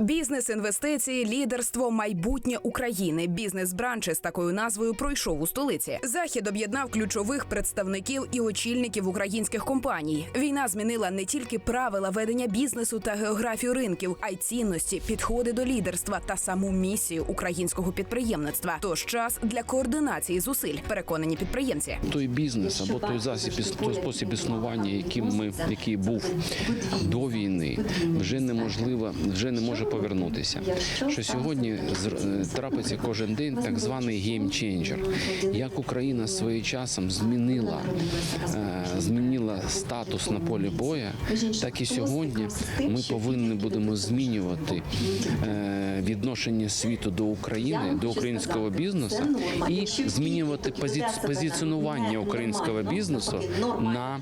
Бізнес, інвестиції, лідерство, майбутнє України. Бізнес-бранч з такою назвою пройшов у столиці. Захід об'єднав ключових представників і очільників українських компаній. Війна змінила не тільки правила ведення бізнесу та географію ринків, а й цінності, підходи до лідерства та саму місію українського підприємництва. Тож час для координації зусиль, переконані підприємці. той бізнес або той засіб той спосіб існування, яким ми який був до війни, вже неможливо, вже не може повернутися. Що сьогодні е, трапиться кожен день так званий геймченджер. Як Україна своїм часом змінила, е, змінила статус на полі боя, так і сьогодні ми повинні будемо змінювати е, відношення світу до України, до українського бізнесу і змінювати позиці- позиціонування українського бізнесу на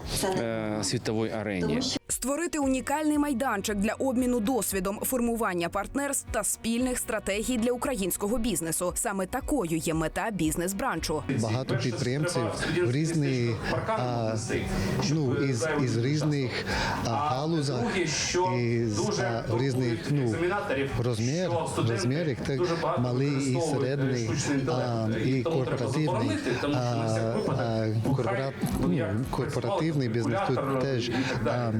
світовій арені. Створити унікальний майданчик для обміну досвідом, формування партнерств та спільних стратегій для українського бізнесу. Саме такою є мета бізнес-бранчу. багато підприємців в різні а, ну, із, із різних галузах, із а, різних ну, розмір, розмірах, так, малий і середній, а, і корпоративний. А, а, ну, корпоративний бізнес тут теж. А,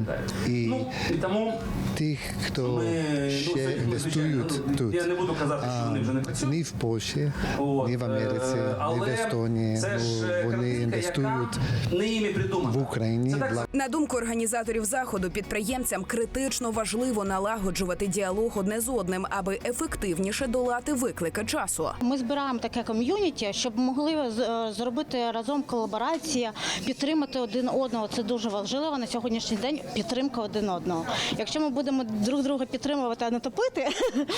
і Ну, і тому тих, хто Ми ще досить, інвестують звичайно, тут. я не буду казати, що а, вони вже не працюють. Ні в Польщі, От, ні в Америці, е, ні в Естонії. це ж е, Ну, вони інвестують яка не іми придумана. в Україні. Це так На думку організаторів заходу, підприємцям критично важливо налагоджувати діалог одне з одним, аби ефективніше долати виклики часу. Ми збираємо таке ком'юніті, щоб могли з- е, зробити разом колаборація, підтримати один одного. Це дуже важливо на сьогоднішній день. Підтримка один одного. Якщо ми будемо друг друга підтримувати, а не топити,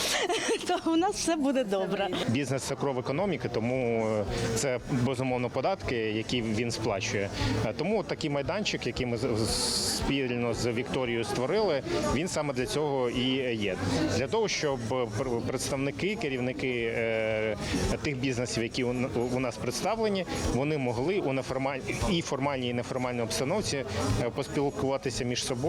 то у нас все буде добре. Бізнес це кров економіки, тому е, це безумовно податки, які він сплачує. Е, Тому такий майданчик, який ми спільно з Вікторією створили, він саме для цього і є. Для того, щоб представники, керівники е, тих бізнесів, які у нас представлені, вони могли у неформаль- і формальній, і неформальній обстановці поспілкуватися між собою,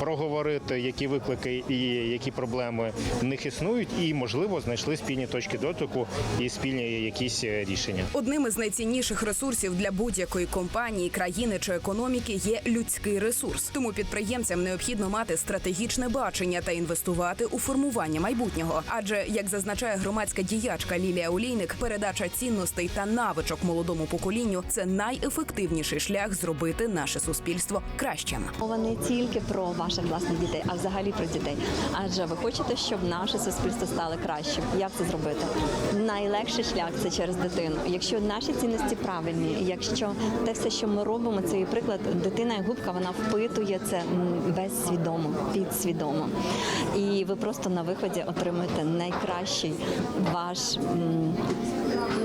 проговорити, які виклики і які проблеми в них існують, і можливо знайшли спільні точки дотику і спільні якісь е, рішення. Одним із найцінніших ресурсів для будь-якої компанії, країни чи економіки є людський ресурс. Тому підприємцям необхідно мати стратегічне бачення та інвестувати у формування майбутнього. Адже, як зазначає громадська діячка Лілія Олійник, передача цінностей та навичок молодому поколінню це найефективніший шлях зробити наше суспільство кращим. Мова не тільки про ваших власних дітей, а взагалі про дітей. Адже ви хочете, щоб наше суспільство стало кращим. Як це зробити? Найлегший шлях це через дитину. Якщо наші цінності правильні, якщо те все, що ми робимо, це є приклад, дитина як губка, вона впитує це весь свідомо, підсвідомо. І ви просто на виході отримуєте найкращий ваш.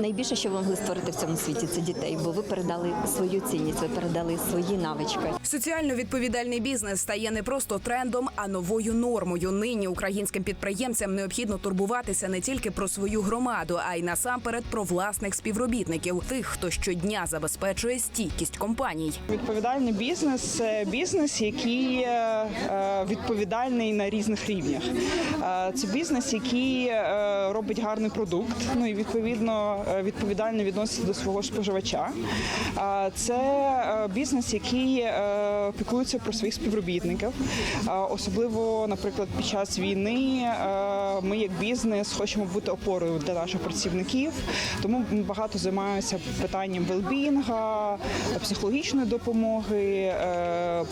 Найбільше, що ви могли створити в цьому світі, це дітей, бо ви передали свою цінність, ви передали свої навички. Соціально відповідальний бізнес стає не просто трендом, а новою нормою. Нині українським підприємцям необхідно турбуватися не тільки про свою громаду, а й насамперед про власних співробітників, тих, хто щодня забезпечує стійкість компаній. Відповідальний бізнес це бізнес, який е, е, відповідальний на різних рівнях. Е, Це бізнес, який робить гарний продукт, ну і відповідно відповідально відноситься до свого споживача. Це бізнес, який піклується про своїх співробітників. Е, Особливо, наприклад, під час війни е, ми як бізнес хочемо бути опорою для наших працівників, тому ми багато займаємося питанням велбінга, психологічної допомоги, е,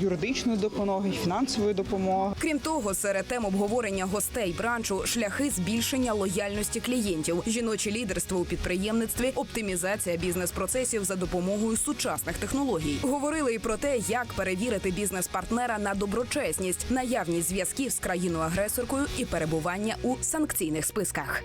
юридичної допомоги, фінансової допомоги. Крім того, серед тем обговорення гостей бранчу шляхи збільшення лояльності клієнтів, жіноче лідерство у підприємництві, оптимізація бізнес-процесів за допомогою сучасних технологій. Говорили і про те, як перевірити бізнес-партнера на доброчесність, наявність зв'язків з країною агресоркою і перебування у санкційних списках.